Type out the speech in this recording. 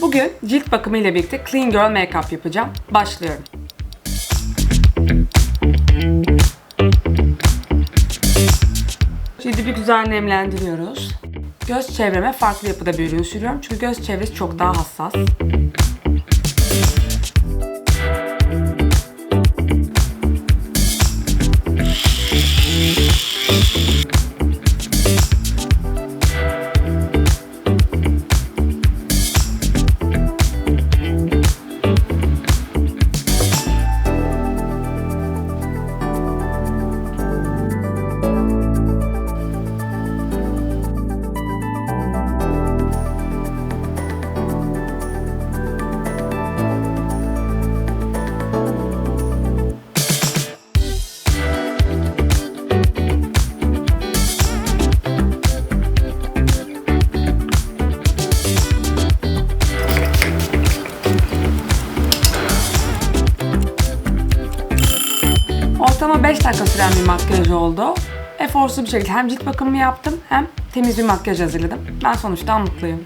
Bugün cilt bakımı ile birlikte Clean Girl Makeup yapacağım. Başlıyorum. Cildi bir güzel nemlendiriyoruz. Göz çevreme farklı yapıda bir ürün sürüyorum. Çünkü göz çevresi çok daha hassas. Ortalama 5 dakika süren bir makyaj oldu. Eforsuz bir şekilde hem cilt bakımımı yaptım hem temiz bir makyaj hazırladım. Ben sonuçtan mutluyum.